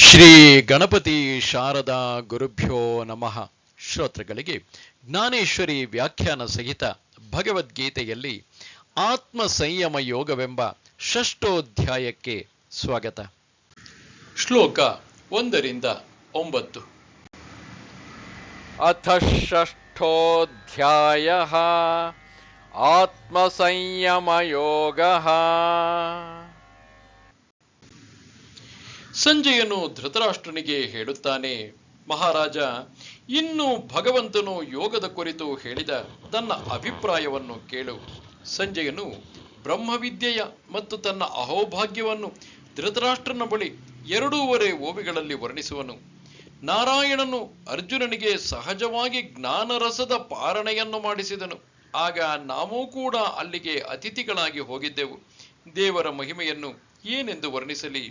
ಶ್ರೀ ಗಣಪತಿ ಶಾರದಾ ಗುರುಭ್ಯೋ ನಮಃ. ಶ್ರೋತೃಗಳಿಗೆ ಜ್ಞಾನೇಶ್ವರಿ ವ್ಯಾಖ್ಯಾನ ಸಹಿತ ಭಗವದ್ಗೀತೆಯಲ್ಲಿ ಆತ್ಮ ಸಂಯಮ ಯೋಗವೆಂಬ ಷಷ್ಠೋಧ್ಯಾಯಕ್ಕೆ ಸ್ವಾಗತ. ಶ್ಲೋಕ ಒಂದರಿಂದ ಒಂಬತ್ತು. ಅಥ ಷಷ್ಠೋಧ್ಯಾಯ ಆತ್ಮ ಸಂಯಮ ಯೋಗ. ಸಂಜಯನು ಧೃತರಾಷ್ಟ್ರನಿಗೆ ಹೇಳುತ್ತಾನೆ. ಮಹಾರಾಜ, ಇನ್ನು ಭಗವಂತನು ಯೋಗದ ಕುರಿತು ಹೇಳಿದ ತನ್ನ ಅಭಿಪ್ರಾಯವನ್ನು ಕೇಳು. ಸಂಜಯನು ಬ್ರಹ್ಮವಿದ್ಯೆಯ ಮತ್ತು ತನ್ನ ಅಹೋಭಾಗ್ಯವನ್ನು ಧೃತರಾಷ್ಟ್ರನ ಬಳಿ ಎರಡೂವರೆ ಓವಿಗಳಲ್ಲಿ ವರ್ಣಿಸುವನು. ನಾರಾಯಣನು ಅರ್ಜುನನಿಗೆ ಸಹಜವಾಗಿ ಜ್ಞಾನರಸದ ಪಾರಣೆಯನ್ನು ಮಾಡಿಸಿದನು. ಆಗ ನಾವೂ ಕೂಡ ಅಲ್ಲಿಗೆ ಅತಿಥಿಗಳಾಗಿ ಹೋಗಿದ್ದೆವು. ದೇವರ ಮಹಿಮೆಯನ್ನು ಏನೆಂದು ವರ್ಣಿಸಲಿ?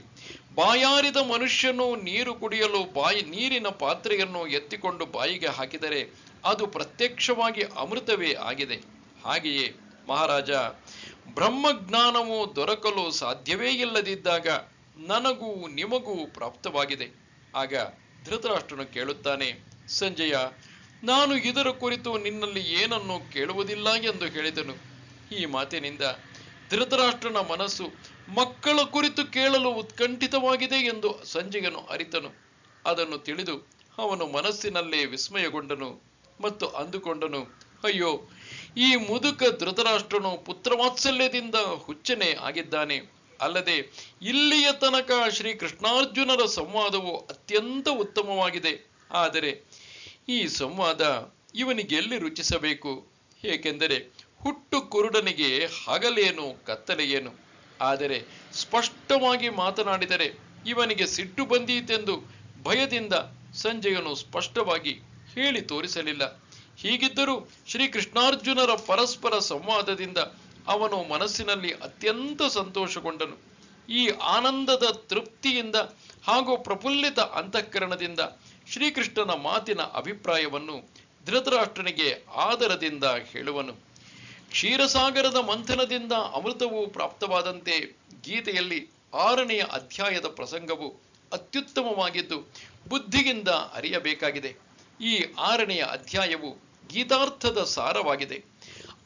ಬಾಯಾರಿದ ಮನುಷ್ಯನು ನೀರು ಕುಡಿಯಲು ಬಾಯಿ, ನೀರಿನ ಪಾತ್ರೆಯನ್ನು ಎತ್ತಿಕೊಂಡು ಬಾಯಿಗೆ ಹಾಕಿದರೆ ಅದು ಪ್ರತ್ಯಕ್ಷವಾಗಿ ಅಮೃತವೇ ಆಗಿದೆ. ಹಾಗೆಯೇ ಮಹಾರಾಜ, ಬ್ರಹ್ಮಜ್ಞಾನವು ದೊರಕಲು ಸಾಧ್ಯವೇ ಇಲ್ಲದಿದ್ದಾಗ ನನಗೂ ನಿಮಗೂ ಪ್ರಾಪ್ತವಾಗಿದೆ. ಆಗ ಧೃತರಾಷ್ಟ್ರನು ಕೇಳುತ್ತಾನೆ, ಸಂಜಯ, ನಾನು ಇದರ ಕುರಿತು ನಿನ್ನಲ್ಲಿ ಏನನ್ನು ಕೇಳುವುದಿಲ್ಲ ಎಂದು ಹೇಳಿದನು. ಈ ಮಾತಿನಿಂದ ಧೃತರಾಷ್ಟ್ರನ ಮನಸ್ಸು ಮಕ್ಕಳ ಕುರಿತು ಕೇಳಲು ಉತ್ಕಂಠಿತವಾಗಿದೆ ಎಂದು ಸಂಜಯನು ಅರಿತನು. ಅದನ್ನು ತಿಳಿದು ಅವನು ಮನಸ್ಸಿನಲ್ಲೇ ವಿಸ್ಮಯಗೊಂಡನು ಮತ್ತು ಅಂದುಕೊಂಡನು, ಅಯ್ಯೋ, ಈ ಮುದುಕ ಧೃತರಾಷ್ಟ್ರನು ಪುತ್ರವಾತ್ಸಲ್ಯದಿಂದ ಹುಚ್ಚನೆ ಆಗಿದ್ದಾನೆ. ಅಲ್ಲದೆ ಇಲ್ಲಿಯ ತನಕ ಶ್ರೀ ಕೃಷ್ಣಾರ್ಜುನರ ಸಂವಾದವು ಅತ್ಯಂತ ಉತ್ತಮವಾಗಿದೆ. ಆದರೆ ಈ ಸಂವಾದ ಇವನಿಗೆ ಎಲ್ಲಿ ರುಚಿಸಬೇಕು? ಏಕೆಂದರೆ ಹುಟ್ಟು ಕುರುಡನಿಗೆ ಹಗಲೇನು ಕತ್ತಲೆಯೇನು? ಆದರೆ ಸ್ಪಷ್ಟವಾಗಿ ಮಾತನಾಡಿದರೆ ಇವನಿಗೆ ಸಿಟ್ಟು ಬಂದೀತೆಂದು ಭಯದಿಂದ ಸಂಜಯನು ಸ್ಪಷ್ಟವಾಗಿ ಹೇಳಿ ತೋರಿಸಲಿಲ್ಲ. ಹೀಗಿದ್ದರೂ ಶ್ರೀ ಕೃಷ್ಣಾರ್ಜುನರ ಪರಸ್ಪರ ಸಂವಾದದಿಂದ ಅವನು ಮನಸ್ಸಿನಲ್ಲಿ ಅತ್ಯಂತ ಸಂತೋಷಗೊಂಡನು. ಈ ಆನಂದದ ತೃಪ್ತಿಯಿಂದ ಹಾಗೂ ಪ್ರಫುಲ್ಲಿತ ಅಂತಃಕರಣದಿಂದ ಶ್ರೀಕೃಷ್ಣನ ಮಾತಿನ ಅಭಿಪ್ರಾಯವನ್ನು ಧೃತರಾಷ್ಟ್ರನಿಗೆ ಆದರದಿಂದ ಹೇಳುವನು. ಕ್ಷೀರಸಾಗರದ ಮಂಥನದಿಂದ ಅಮೃತವು ಪ್ರಾಪ್ತವಾದಂತೆ ಗೀತೆಯಲ್ಲಿ ಆರನೆಯ ಅಧ್ಯಾಯದ ಪ್ರಸಂಗವು ಅತ್ಯುತ್ತಮವಾಗಿದ್ದು ಬುದ್ಧಿಗಿಂದ ಅರಿಯಬೇಕಾಗಿದೆ. ಈ ಆರನೆಯ ಅಧ್ಯಾಯವು ಗೀತಾರ್ಥದ ಸಾರವಾಗಿದೆ.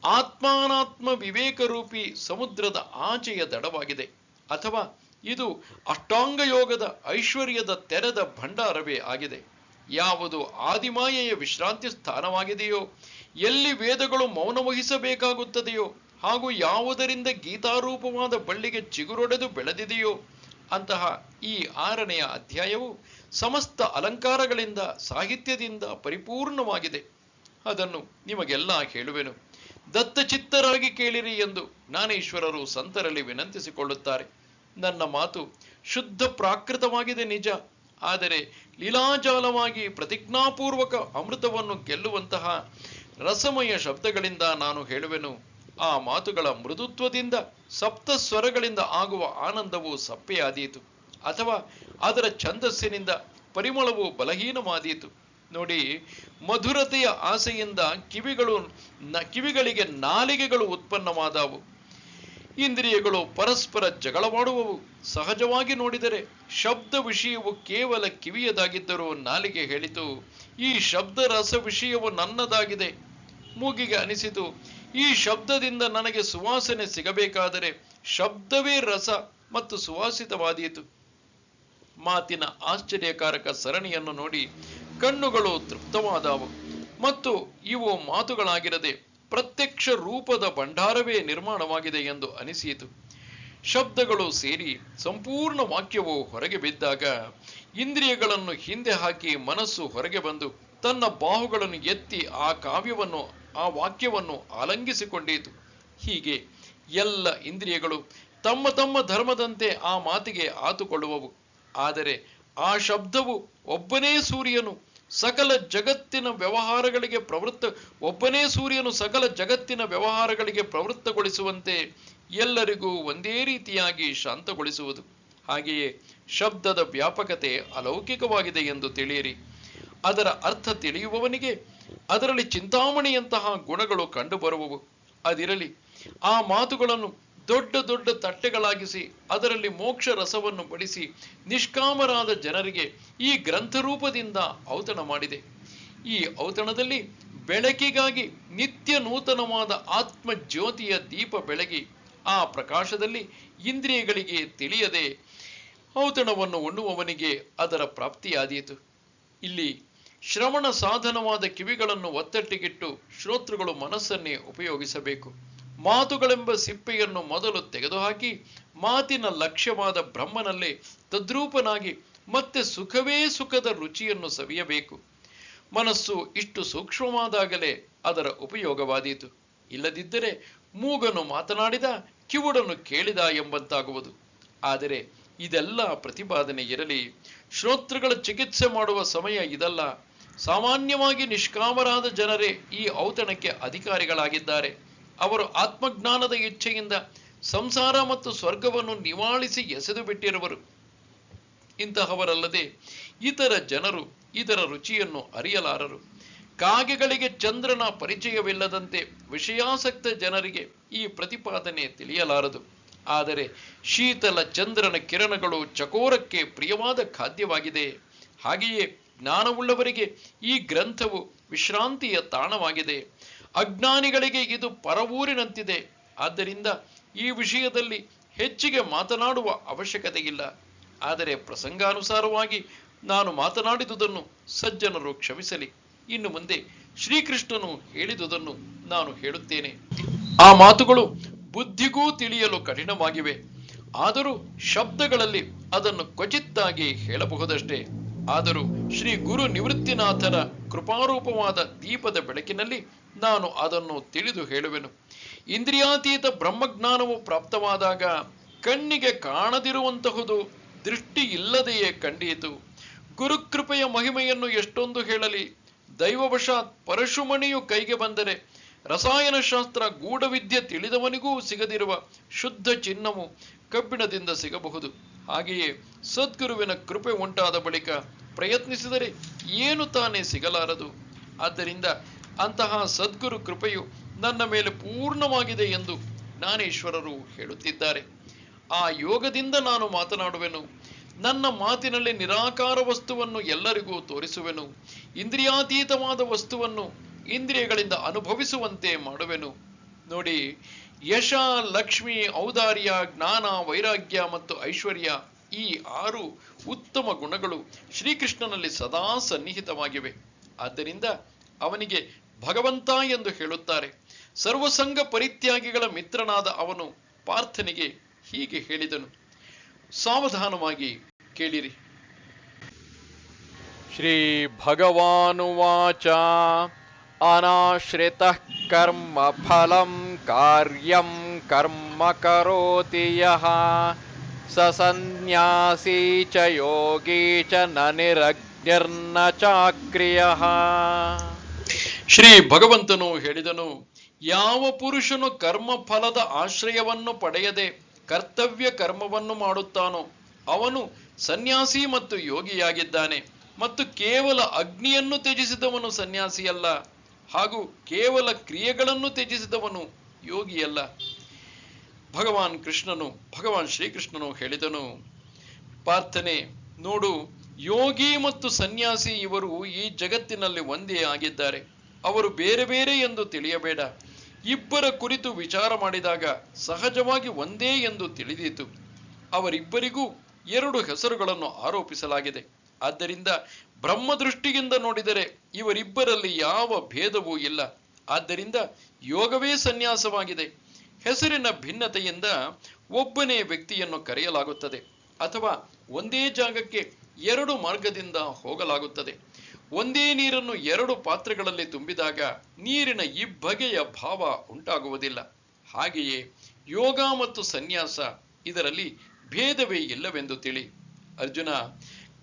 ಆತ್ಮಾನಾತ್ಮ ವಿವೇಕರೂಪಿ ಸಮುದ್ರದ ಆಚೆಯ ದಡವಾಗಿದೆ. ಅಥವಾ ಇದು ಅಷ್ಟಾಂಗ ಯೋಗದ ಐಶ್ವರ್ಯದ ತೆರೆದ ಭಂಡಾರವೇ ಆಗಿದೆ. ಯಾವುದು ಆದಿಮಾಯೆಯ ವಿಶ್ರಾಂತಿ ಸ್ಥಾನವಾಗಿದೆಯೋ ಎಲ್ಲಿ ವೇದಗಳು ಮೌನ ವಹಿಸಬೇಕಾಗುತ್ತದೆಯೋ ಹಾಗೂ ಯಾವುದರಿಂದ ಗೀತಾರೂಪವಾದ ಬಳ್ಳಿಗೆ ಚಿಗುರೊಡೆದು ಬೆಳೆದಿದೆಯೋ ಅಂತಹ ಈ ಆರನೆಯ ಅಧ್ಯಾಯವು ಸಮಸ್ತ ಅಲಂಕಾರಗಳಿಂದ, ಸಾಹಿತ್ಯದಿಂದ ಪರಿಪೂರ್ಣವಾಗಿದೆ. ಅದನ್ನು ನಿಮಗೆಲ್ಲ ಹೇಳುವೆನು. ದತ್ತಚಿತ್ತರಾಗಿ ಕೇಳಿರಿ ಎಂದು ಜ್ಞಾನೇಶ್ವರರು ಸಂತರಲ್ಲಿ ವಿನಂತಿಸಿಕೊಳ್ಳುತ್ತಾರೆ. ನನ್ನ ಮಾತು ಶುದ್ಧ ಪ್ರಾಕೃತವಾಗಿದೆ ನಿಜ. ಆದರೆ ಲೀಲಾಜಾಲವಾಗಿ ಪ್ರತಿಜ್ಞಾಪೂರ್ವಕ ಅಮೃತವನ್ನು ಗೆಲ್ಲುವಂತಹ ರಸಮಯ ಶಬ್ದಗಳಿಂದ ನಾನು ಹೇಳುವೆನು, ಆ ಮಾತುಗಳ ಮೃದುತ್ವದಿಂದ ಸಪ್ತ ಸ್ವರಗಳಿಂದ ಆಗುವ ಆನಂದವು ಸಪ್ಪೆಯಾದೀತು, ಅಥವಾ ಅದರ ಛಂದಸ್ಸಿನಿಂದ ಪರಿಮಳವು ಬಲಹೀನವಾದೀತು. ನೋಡಿ, ಮಧುರತೆಯ ಆಸೆಯಿಂದ ಕಿವಿಗಳು ಕಿವಿಗಳಿಗೆ ನಾಲಿಗೆಗಳು ಉತ್ಪನ್ನವಾದವು. ಇಂದ್ರಿಯಗಳು ಪರಸ್ಪರ ಜಗಳವಾಡುವವು ಸಹಜವಾಗಿ ನೋಡಿದರೆ ಶಬ್ದ ವಿಷಯವು ಕೇವಲ ಕಿವಿಯದಾಗಿದ್ದರೂ ನಾಲಿಗೆ ಹೇಳಿತು, ಈ ಶಬ್ದ ರಸ ವಿಷಯವು ನನ್ನದಾಗಿದೆ. ಮೂಗಿಗೆ ಅನಿಸಿತು, ಈ ಶಬ್ದದಿಂದ ನನಗೆ ಸುವಾಸನೆ ಸಿಗಬೇಕಾದರೆ ಶಬ್ದವೇ ರಸ ಮತ್ತು ಸುವಾಸಿತವಾದೀತು. ಮಾತಿನ ಆಶ್ಚರ್ಯಕಾರಕ ಸರಣಿಯನ್ನು ನೋಡಿ ಕಣ್ಣುಗಳು ತೃಪ್ತವಾದವು ಮತ್ತು ಇವು ಮಾತುಗಳಾಗಿರದೆ ಪ್ರತ್ಯಕ್ಷ ರೂಪದ ಭಂಡಾರವೇ ನಿರ್ಮಾಣವಾಗಿದೆ ಎಂದು ಅನಿಸಿತು. ಶಬ್ದಗಳು ಸೇರಿ ಸಂಪೂರ್ಣ ವಾಕ್ಯವು ಹೊರಗೆ ಬಿದ್ದಾಗ ಇಂದ್ರಿಯಗಳನ್ನು ಹಿಂದೆ ಹಾಕಿ ಮನಸ್ಸು ಹೊರಗೆ ಬಂದು ತನ್ನ ಬಾಹುಗಳನ್ನು ಎತ್ತಿ ಆ ಕಾವ್ಯವನ್ನು, ಆ ವಾಕ್ಯವನ್ನು ಆಲಂಗಿಸಿಕೊಂಡಿತು. ಹೀಗೆ ಎಲ್ಲ ಇಂದ್ರಿಯಗಳು ತಮ್ಮ ತಮ್ಮ ಧರ್ಮದಂತೆ ಆ ಮಾತಿಗೆ ಆತುಕೊಳ್ಳುವವು. ಆದರೆ ಆ ಶಬ್ದವು ಒಬ್ಬನೇ ಸೂರ್ಯನು ಸಕಲ ಜಗತ್ತಿನ ವ್ಯವಹಾರಗಳಿಗೆ ಪ್ರವೃತ್ತ, ಒಬ್ಬನೇ ಸೂರ್ಯನು ಸಕಲ ಜಗತ್ತಿನ ವ್ಯವಹಾರಗಳಿಗೆ ಪ್ರವೃತ್ತಗೊಳಿಸುವಂತೆ ಎಲ್ಲರಿಗೂ ಒಂದೇ ರೀತಿಯಾಗಿ ಶಾಂತಗೊಳಿಸುವುದು. ಹಾಗೆಯೇ ಶಬ್ದದ ವ್ಯಾಪಕತೆ ಅಲೌಕಿಕವಾಗಿದೆ ಎಂದು ತಿಳಿಯಿರಿ. ಅದರ ಅರ್ಥ ತಿಳಿಯುವವನಿಗೆ ಅದರಲ್ಲಿ ಚಿಂತಾಮಣಿಯಂತಹ ಗುಣಗಳು ಕಂಡುಬರುವವು. ಅದಿರಲಿ, ಆ ಮಾತುಗಳನ್ನು ದೊಡ್ಡ ದೊಡ್ಡ ತಟ್ಟೆಗಳಾಗಿಸಿ ಅದರಲ್ಲಿ ಮೋಕ್ಷ ರಸವನ್ನು ಬಡಿಸಿ ನಿಷ್ಕಾಮರಾದ ಜನರಿಗೆ ಈ ಗ್ರಂಥ ರೂಪದಿಂದ ಔತಣ ಮಾಡಿದೆ. ಈ ಔತಣದಲ್ಲಿ ಬೆಳಕಿಗಾಗಿ ನಿತ್ಯ ನೂತನವಾದ ಆತ್ಮ ಜ್ಯೋತಿಯ ದೀಪ ಬೆಳಗಿ ಆ ಪ್ರಕಾಶದಲ್ಲಿ ಇಂದ್ರಿಯಗಳಿಗೆ ತಿಳಿಯದೆ ಔತಣವನ್ನು ಉಣ್ಣುವವನಿಗೆ ಅದರ ಪ್ರಾಪ್ತಿಯಾದೀತು. ಇಲ್ಲಿ ಶ್ರವಣ ಸಾಧನವಾದ ಕಿವಿಗಳನ್ನು ಒತ್ತಟ್ಟಿಗಿಟ್ಟು ಶ್ರೋತೃಗಳು ಮನಸ್ಸನ್ನೇ ಉಪಯೋಗಿಸಬೇಕು. ಮಾತುಗಳೆಂಬ ಸಿಪ್ಪೆಯನ್ನು ಮೊದಲು ತೆಗೆದುಹಾಕಿ ಮಾತಿನ ಲಕ್ಷ್ಯವಾದ ಬ್ರಹ್ಮನಲ್ಲಿ ತದ್ರೂಪನಾಗಿ ಮತ್ತೆ ಸುಖವೇ ಸುಖದ ರುಚಿಯನ್ನು ಸವಿಯಬೇಕು. ಮನಸ್ಸು ಇಷ್ಟು ಸೂಕ್ಷ್ಮವಾದಾಗಲೇ ಅದರ ಉಪಯೋಗವಾದೀತು. ಇಲ್ಲದಿದ್ದರೆ ಮೂಗನು ಮಾತನಾಡಿದ ಕಿವುಡನ್ನು ಕೇಳಿದ ಎಂಬಂತಾಗುವುದು. ಆದರೆ ಇದೆಲ್ಲ ಪ್ರತಿಪಾದನೆ ಇರಲಿ. ಶ್ರೋತೃಗಳ ಚಿಕಿತ್ಸೆ ಮಾಡುವ ಸಮಯ ಇದಲ್ಲ. ಸಾಮಾನ್ಯವಾಗಿ ನಿಷ್ಕಾಮರಾದ ಜನರೇ ಈ ಔತಣಕ್ಕೆ ಅಧಿಕಾರಿಗಳಾಗಿದ್ದಾರೆ. ಅವರು ಆತ್ಮಜ್ಞಾನದ ಇಚ್ಛೆಯಿಂದ ಸಂಸಾರ ಮತ್ತು ಸ್ವರ್ಗವನ್ನು ನಿವಾಳಿಸಿ ಎಸೆದು ಬಿಟ್ಟಿರುವರು. ಇಂತಹವರಲ್ಲದೆ ಇತರ ಜನರು ಇದರ ರುಚಿಯನ್ನು ಅರಿಯಲಾರರು. ಕಾಗೆಗಳಿಗೆ ಚಂದ್ರನ ಪರಿಚಯವಿಲ್ಲದಂತೆ ವಿಷಯಾಸಕ್ತ ಜನರಿಗೆ ಈ ಪ್ರತಿಪಾದನೆ ತಿಳಿಯಲಾರದು. ಆದರೆ ಶೀತಲ ಚಂದ್ರನ ಕಿರಣಗಳು ಚಕೋರಕ್ಕೆ ಪ್ರಿಯವಾದ ಖಾದ್ಯವಾಗಿದೆ. ಹಾಗೆಯೇ ಜ್ಞಾನವುಳ್ಳವರಿಗೆ ಈ ಗ್ರಂಥವು ವಿಶ್ರಾಂತಿಯ ತಾಣವಾಗಿದೆ. ಅಜ್ಞಾನಿಗಳಿಗೆ ಇದು ಪರವೂರಿನಂತಿದೆ. ಆದ್ದರಿಂದ ಈ ವಿಷಯದಲ್ಲಿ ಹೆಚ್ಚಿಗೆ ಮಾತನಾಡುವ ಅವಶ್ಯಕತೆ ಇಲ್ಲ ಆದರೆ ಪ್ರಸಂಗಾನುಸಾರವಾಗಿ ನಾನು ಮಾತನಾಡಿದುದನ್ನು ಸಜ್ಜನರು ಕ್ಷಮಿಸಲಿ. ಇನ್ನು ಮುಂದೆ ಶ್ರೀಕೃಷ್ಣನು ಹೇಳಿದುದನ್ನು ನಾನು ಹೇಳುತ್ತೇನೆ. ಆ ಮಾತುಗಳು ಬುದ್ಧಿಗೂ ತಿಳಿಯಲು ಕಠಿಣವಾಗಿವೆ. ಆದರೂ ಶಬ್ದಗಳಲ್ಲಿ ಅದನ್ನು ಖಚಿತ್ತಾಗಿ ಹೇಳಬಹುದಷ್ಟೇ. ಆದರೂ ಶ್ರೀ ಗುರು ನಿವೃತ್ತಿನಾಥನ ಕೃಪಾರೂಪವಾದ ದೀಪದ ಬೆಳಕಿನಲ್ಲಿ ನಾನು ಅದನ್ನು ತಿಳಿದು ಹೇಳುವೆನು. ಇಂದ್ರಿಯಾತೀತ ಬ್ರಹ್ಮಜ್ಞಾನವು ಪ್ರಾಪ್ತವಾದಾಗ ಕಣ್ಣಿಗೆ ಕಾಣದಿರುವಂತಹುದು ದೃಷ್ಟಿ ಇಲ್ಲದೆಯೇ ಕಂಡಿತು. ಗುರುಕೃಪೆಯ ಮಹಿಮೆಯನ್ನು ಎಷ್ಟೊಂದು ಹೇಳಲಿ. ದೈವವಶಾತ್ ಪರಶುಮಣಿಯು ಕೈಗೆ ಬಂದರೆ ರಸಾಯನಶಾಸ್ತ್ರ ಗೂಢವಿದ್ಯೆ ತಿಳಿದವನಿಗೂ ಸಿಗದಿರುವ ಶುದ್ಧ ಚಿನ್ನವು ಕಬ್ಬಿಣದಿಂದ ಸಿಗಬಹುದು. ಹಾಗೆಯೇ ಸದ್ಗುರುವಿನ ಕೃಪೆ ಉಂಟಾದ ಬಳಿಕ ಪ್ರಯತ್ನಿಸಿದರೆ ಏನು ತಾನೇ ಸಿಗಲಾರದು? ಆದ್ದರಿಂದ ಅಂತಹ ಸದ್ಗುರು ಕೃಪೆಯು ನನ್ನ ಮೇಲೆ ಪೂರ್ಣವಾಗಿದೆ ಎಂದು ಜ್ಞಾನೇಶ್ವರರು ಹೇಳುತ್ತಿದ್ದಾರೆ. ಆ ಯೋಗದಿಂದ ನಾನು ಮಾತನಾಡುವೆನು. ನನ್ನ ಮಾತಿನಲ್ಲಿ ನಿರಾಕಾರ ವಸ್ತುವನ್ನು ಎಲ್ಲರಿಗೂ ತೋರಿಸುವೆನು. ಇಂದ್ರಿಯಾತೀತವಾದ ವಸ್ತುವನ್ನು ಇಂದ್ರಿಯಗಳಿಂದ ಅನುಭವಿಸುವಂತೆ ಮಾಡುವೆನು. ನೋಡಿ, ಯಶ, ಲಕ್ಷ್ಮಿ, ಔದಾರ್ಯ, ಜ್ಞಾನ, ವೈರಾಗ್ಯ ಮತ್ತು ಐಶ್ವರ್ಯ ಈ ಆರು ಉತ್ತಮ ಗುಣಗಳು ಶ್ರೀಕೃಷ್ಣನಲ್ಲಿ ಸದಾ ಸನ್ನಿಹಿತವಾಗಿವೆ. ಆದ್ದರಿಂದ ಅವನಿಗೆ ಭಗವಂತ ಎಂದು ಹೇಳುತ್ತಾರೆ. ಸರ್ವಸಂಗ ಪರಿತ್ಯಾಗಿಗಳ ಮಿತ್ರನಾದ ಅವನು ಪಾರ್ಥನಿಗೆ ಹೀಗೆ ಹೇಳಿದನು. ಸಾವಧಾನವಾಗಿ ಕೇಳಿರಿ. ಶ್ರೀ ಭಗವಾನುವಾಚ ಅನಾಶ್ರಿತ ಕರ್ಮ ಫಲಂ ಕಾರ್ಯಂ ಕರ್ಮ ಕರೋತಿ ಯಹ ಸಸನ್ಯಾಸಿ ಚ ಯೋಗಿ ಚ ನ ನಿರಗ್ನಿರ್ನ ಚಾಕ್ರಿಯ. ಶ್ರೀ ಭಗವಂತನು ಹೇಳಿದನು, ಯಾವ ಪುರುಷನು ಕರ್ಮ ಫಲದ ಆಶ್ರಯವನ್ನು ಪಡೆಯದೆ ಕರ್ತವ್ಯ ಕರ್ಮವನ್ನು ಮಾಡುತ್ತಾನೋ ಅವನು ಸನ್ಯಾಸಿ ಮತ್ತು ಯೋಗಿಯಾಗಿದ್ದಾನೆ ಮತ್ತು ಕೇವಲ ಅಗ್ನಿಯನ್ನು ತ್ಯಜಿಸಿದವನು ಸನ್ಯಾಸಿಯಲ್ಲ, ಹಾಗೂ ಕೇವಲ ಕ್ರಿಯೆಗಳನ್ನು ತ್ಯಜಿಸಿದವನು ಯೋಗಿಯಲ್ಲ. ಭಗವಾನ್ ಕೃಷ್ಣನು, ಭಗವಾನ್ ಶ್ರೀಕೃಷ್ಣನು ಹೇಳಿದನು ಪ್ರಾರ್ಥನೆ ನೋಡು, ಯೋಗಿ ಮತ್ತು ಸನ್ಯಾಸಿ ಇವರು ಈ ಜಗತ್ತಿನಲ್ಲಿ ಒಂದೇ ಆಗಿದ್ದಾರೆ. ಅವರು ಬೇರೆ ಬೇರೆ ಎಂದು ತಿಳಿಯಬೇಡ. ಇಬ್ಬರ ಕುರಿತು ವಿಚಾರ ಮಾಡಿದಾಗ ಸಹಜವಾಗಿ ಒಂದೇ ಎಂದು ತಿಳಿದೀತು. ಅವರಿಬ್ಬರಿಗೂ ಎರಡು ಹೆಸರುಗಳನ್ನು ಆರೋಪಿಸಲಾಗಿದೆ. ಆದ್ದರಿಂದ ಬ್ರಹ್ಮದೃಷ್ಟಿಯಿಂದ ನೋಡಿದರೆ ಇವರಿಬ್ಬರಲ್ಲಿ ಯಾವ ಭೇದವೂ ಇಲ್ಲ. ಆದ್ದರಿಂದ ಯೋಗವೇ ಸನ್ಯಾಸವಾಗಿದೆ. ಹೆಸರಿನ ಭಿನ್ನತೆಯಿಂದ ಒಬ್ಬನೇ ವ್ಯಕ್ತಿಯನ್ನು ಕರೆಯಲಾಗುತ್ತದೆ ಅಥವಾ ಒಂದೇ ಜಾಗಕ್ಕೆ ಎರಡು ಮಾರ್ಗದಿಂದ ಹೋಗಲಾಗುತ್ತದೆ. ಒಂದೇ ನೀರನ್ನು ಎರಡು ಪಾತ್ರೆಗಳಲ್ಲಿ ತುಂಬಿದಾಗ ನೀರಿನ ಇಬ್ಬಗೆಯ ಭಾವ ಉಂಟಾಗುವುದಿಲ್ಲ. ಹಾಗೆಯೇ ಯೋಗ ಮತ್ತು ಸನ್ಯಾಸ ಇದರಲ್ಲಿ ಭೇದವೇ ಇಲ್ಲವೆಂದು ತಿಳಿ. ಅರ್ಜುನ,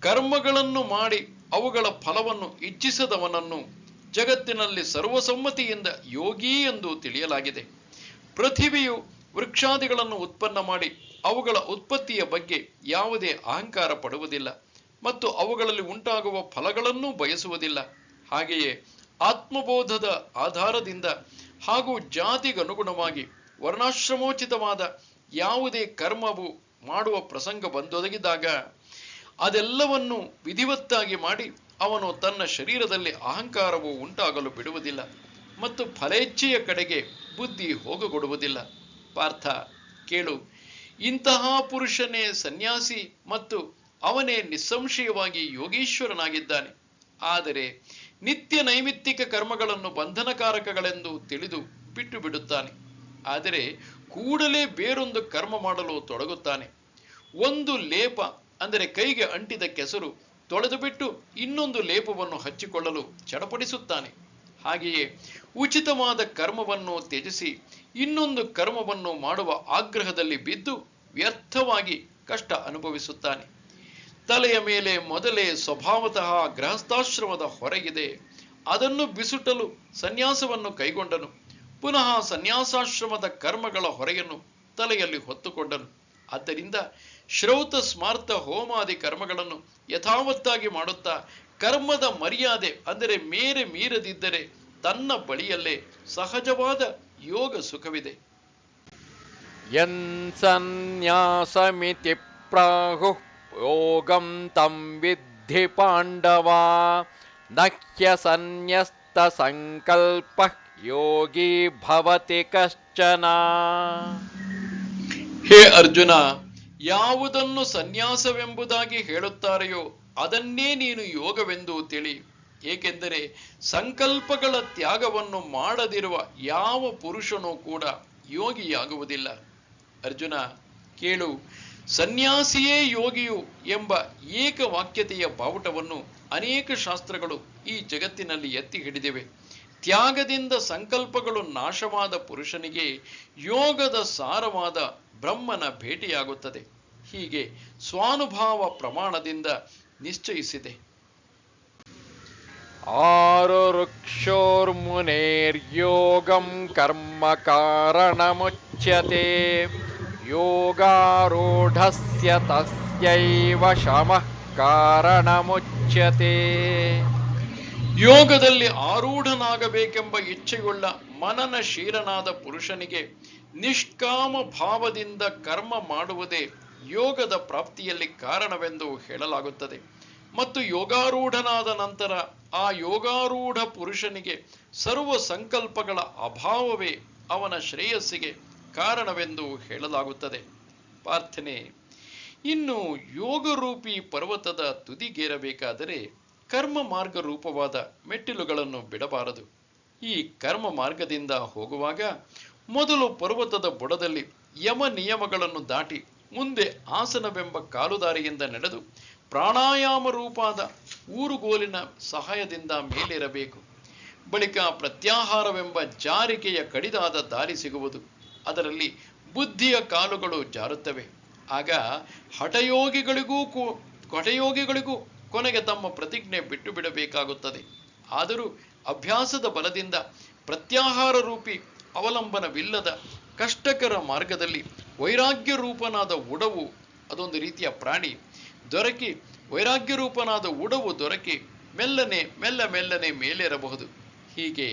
ಕರ್ಮಗಳನ್ನು ಮಾಡಿ ಅವುಗಳ ಫಲವನ್ನು ಇಚ್ಛಿಸದವನನ್ನು ಜಗತ್ತಿನಲ್ಲಿ ಸರ್ವಸಮ್ಮತಿಯಿಂದ ಯೋಗಿ ಎಂದು ತಿಳಿಯಲಾಗಿದೆ. ಪೃಥಿವಿಯು ವೃಕ್ಷಾದಿಗಳನ್ನು ಉತ್ಪನ್ನ ಮಾಡಿ ಅವುಗಳ ಉತ್ಪತ್ತಿಯ ಬಗ್ಗೆ ಯಾವುದೇ ಅಹಂಕಾರ ಪಡುವುದಿಲ್ಲ. ಮತ್ತು ಅವುಗಳಲ್ಲಿ ಉಂಟಾಗುವ ಫಲಗಳನ್ನು ಬಯಸುವುದಿಲ್ಲ. ಹಾಗೆಯೇ ಆತ್ಮಬೋಧದ ಆಧಾರದಿಂದ ಹಾಗೂ ಜಾತಿಗನುಗುಣವಾಗಿ ವರ್ಣಾಶ್ರಮೋಚಿತವಾದ ಯಾವುದೇ ಕರ್ಮವು ಮಾಡುವ ಪ್ರಸಂಗ ಬಂದೊದಗಿದಾಗ ಅದೆಲ್ಲವನ್ನು ವಿಧಿವತ್ತಾಗಿ ಮಾಡಿ ಅವನು ತನ್ನ ಶರೀರದಲ್ಲಿ ಅಹಂಕಾರವು ಉಂಟಾಗಲು ಬಿಡುವುದಿಲ್ಲ ಮತ್ತು ಫಲೇಚ್ಛೆಯ ಕಡೆಗೆ ಬುದ್ಧಿ ಹೋಗಗೊಡುವುದಿಲ್ಲ. ಪಾರ್ಥ, ಕೇಳು. ಇಂತಹ ಪುರುಷನೇ ಸನ್ಯಾಸಿ ಮತ್ತು ಅವನೇ ನಿಸ್ಸಂಶಯವಾಗಿ ಯೋಗೀಶ್ವರನಾಗಿದ್ದಾನೆ. ಆದರೆ ನಿತ್ಯ ನೈಮಿತ್ತಿಕ ಕರ್ಮಗಳನ್ನು ಬಂಧನಕಾರಕಗಳೆಂದು ತಿಳಿದು ಬಿಟ್ಟು ಬಿಡುತ್ತಾನೆ. ಆದರೆ ಕೂಡಲೇ ಬೇರೊಂದು ಕರ್ಮ ಮಾಡಲು ತೊಡಗುತ್ತಾನೆ. ಒಂದು ಲೇಪ, ಅಂದರೆ ಕೈಗೆ ಅಂಟಿದ ಕೆಸರು, ತೊಳೆದು ಬಿಟ್ಟು ಇನ್ನೊಂದು ಲೇಪವನ್ನು ಹಚ್ಚಿಕೊಳ್ಳಲು ಚಡಪಡಿಸುತ್ತಾನೆ. ಹಾಗೆಯೇ ಉಚಿತವಾದ ಕರ್ಮವನ್ನು ತ್ಯಜಿಸಿ ಇನ್ನೊಂದು ಕರ್ಮವನ್ನು ಮಾಡುವ ಆಗ್ರಹದಲ್ಲಿ ಬಿದ್ದು ವ್ಯರ್ಥವಾಗಿ ಕಷ್ಟ ಅನುಭವಿಸುತ್ತಾನೆ. ತಲೆಯ ಮೇಲೆ ಮೊದಲೇ ಸ್ವಭಾವತಃ ಗೃಹಸ್ಥಾಶ್ರಮದ ಹೊರಗಿದೆ. ಅದನ್ನು ಬಿಸುಟಲು ಸನ್ಯಾಸವನ್ನು ಕೈಗೊಂಡನು. ಪುನಃ ಸನ್ಯಾಸಾಶ್ರಮದ ಕರ್ಮಗಳ ಹೊರೆಯನ್ನು ತಲೆಯಲ್ಲಿ ಹೊತ್ತುಕೊಂಡನು. ಆದ್ದರಿಂದ ಶ್ರೌತ ಸ್ಮಾರ್ತ ಹೋಮಾದಿ ಕರ್ಮಗಳನ್ನು ಯಥಾವತ್ತಾಗಿ ಮಾಡುತ್ತಾ ಕರ್ಮದ ಮರ್ಯಾದೆ ಅಂದರೆ ಮೇರೆ ಮೀರದಿದ್ದರೆ ತನ್ನ ಬಳಿಯಲ್ಲೇ ಸಹಜವಾದ ಯೋಗ ಸುಖವಿದೆ. ಯನ್ಸನ್ಯಾಸಮಿತಿ ಪ್ರಾಹುಃ ತಂ ವಿಧಿ ಪಾಂಡವಾ ನಹ್ಯ ಸನ್ಯಸ್ತ ಸಂಕಲ್ಪ ಯೋಗಿ ಭವತಿ ಕಶ್ಚನ. ಹೇ ಅರ್ಜುನ, ಯಾವುದನ್ನು ಸನ್ಯಾಸವೆಂಬುದಾಗಿ ಹೇಳುತ್ತಾರೆಯೋ ಅದನ್ನೇ ನೀನು ಯೋಗವೆಂದು ತಿಳಿ. ಏಕೆಂದರೆ ಸಂಕಲ್ಪಗಳ ತ್ಯಾಗವನ್ನು ಮಾಡದಿರುವ ಯಾವ ಪುರುಷನೂ ಕೂಡ ಯೋಗಿಯಾಗುವುದಿಲ್ಲ. ಅರ್ಜುನ, ಕೇಳು ಸನ್ಯಾಸಿಯೇ ಯೋಗಿಯು ಎಂಬ ಏಕವಾಕ್ಯತೆಯ ಬಾವುಟವನ್ನು ಅನೇಕ ಶಾಸ್ತ್ರಗಳು ಈ ಜಗತ್ತಿನಲ್ಲಿ ಎತ್ತಿ ಹಿಡಿದಿವೆ. ತ್ಯಾಗದಿಂದ ಸಂಕಲ್ಪಗಳು ನಾಶವಾದ ಪುರುಷನಿಗೆ ಯೋಗದ ಸಾರವಾದ ಬ್ರಹ್ಮನ ಭೇಟಿಯಾಗುತ್ತದೆ. ಹೀಗೆ ಸ್ವಾನುಭಾವ ಪ್ರಮಾಣದಿಂದ ನಿಶ್ಚಯಿಸಿದೆ. ಆರು ವೃಕ್ಷೋರ್ಮುನೇರ್ಯೋಗಂ ಕರ್ಮ ಕಾರಣಮುಚ್ಯತೆ. ಯೋಗಾರೂಢಸ್ಯ ತಸ್ಯೈವ ಶಮಃ ಕಾರಣಮುಚ್ಯತೆ ಯೋಗದಲ್ಲಿ ಆರೂಢನಾಗಬೇಕೆಂಬ ಇಚ್ಛೆಯುಳ್ಳ ಮನನಶೀಲನಾದ ಪುರುಷನಿಗೆ ನಿಷ್ಕಾಮ ಭಾವದಿಂದ ಕರ್ಮ ಮಾಡುವುದೇ ಯೋಗದ ಪ್ರಾಪ್ತಿಯಲ್ಲಿ ಕಾರಣವೆಂದು ಹೇಳಲಾಗುತ್ತದೆ. ಮತ್ತು ಯೋಗಾರೂಢನಾದ ನಂತರ ಆ ಯೋಗಾರೂಢ ಪುರುಷನಿಗೆ ಸರ್ವ ಸಂಕಲ್ಪಗಳ ಅಭಾವವೇ ಅವನ ಶ್ರೇಯಸ್ಸಿಗೆ ಕಾರಣವೆಂದು ಹೇಳಲಾಗುತ್ತದೆ. ಪ್ರಾರ್ಥನೆ ಇನ್ನು ಯೋಗರೂಪಿ ಪರ್ವತದ ತುದಿಗೇರಬೇಕಾದರೆ ಕರ್ಮ ಮಾರ್ಗ ರೂಪವಾದ ಮೆಟ್ಟಿಲುಗಳನ್ನು ಬಿಡಬಾರದು. ಈ ಕರ್ಮ ಮಾರ್ಗದಿಂದ ಹೋಗುವಾಗ ಮೊದಲು ಪರ್ವತದ ಬುಡದಲ್ಲಿ ಯಮ ನಿಯಮಗಳನ್ನು ದಾಟಿ ಮುಂದೆ ಆಸನವೆಂಬ ಕಾಲುದಾರಿಯಿಂದ ನಡೆದು ಪ್ರಾಣಾಯಾಮ ರೂಪಾದ ಊರುಗೋಲಿನ ಸಹಾಯದಿಂದ ಮೇಲೇರಬೇಕು. ಬಳಿಕ ಪ್ರತ್ಯಾಹಾರವೆಂಬ ಜಾರಿಕೆಯ ಕಡಿದಾದ ದಾರಿ ಸಿಗುವುದು ಅದರಲ್ಲಿ ಬುದ್ಧಿಯ ಕಾಲುಗಳು ಜಾರುತ್ತವೆ. ಆಗ ಹಠಯೋಗಿಗಳಿಗೂ ಹಠಯೋಗಿಗಳಿಗೂ ಕೊನೆಗೆ ತಮ್ಮ ಪ್ರತಿಜ್ಞೆ ಬಿಟ್ಟು ಬಿಡಬೇಕಾಗುತ್ತದೆ ಆದರೂ ಅಭ್ಯಾಸದ ಬಲದಿಂದ ಪ್ರತ್ಯಾಹಾರ ರೂಪಿ ಅವಲಂಬನವಿಲ್ಲದ ಕಷ್ಟಕರ ಮಾರ್ಗದಲ್ಲಿ ವೈರಾಗ್ಯ ರೂಪನಾದ ಉಡವು, ಅದೊಂದು ರೀತಿಯ ಪ್ರಾಣಿ, ದೊರಕಿ ವೈರಾಗ್ಯ ರೂಪನಾದ ಉಡವು ದೊರಕಿ ಮೆಲ್ಲನೆ, ಮೆಲ್ಲ ಮೆಲ್ಲನೆ ಮೇಲೇರಬಹುದು. ಹೀಗೆ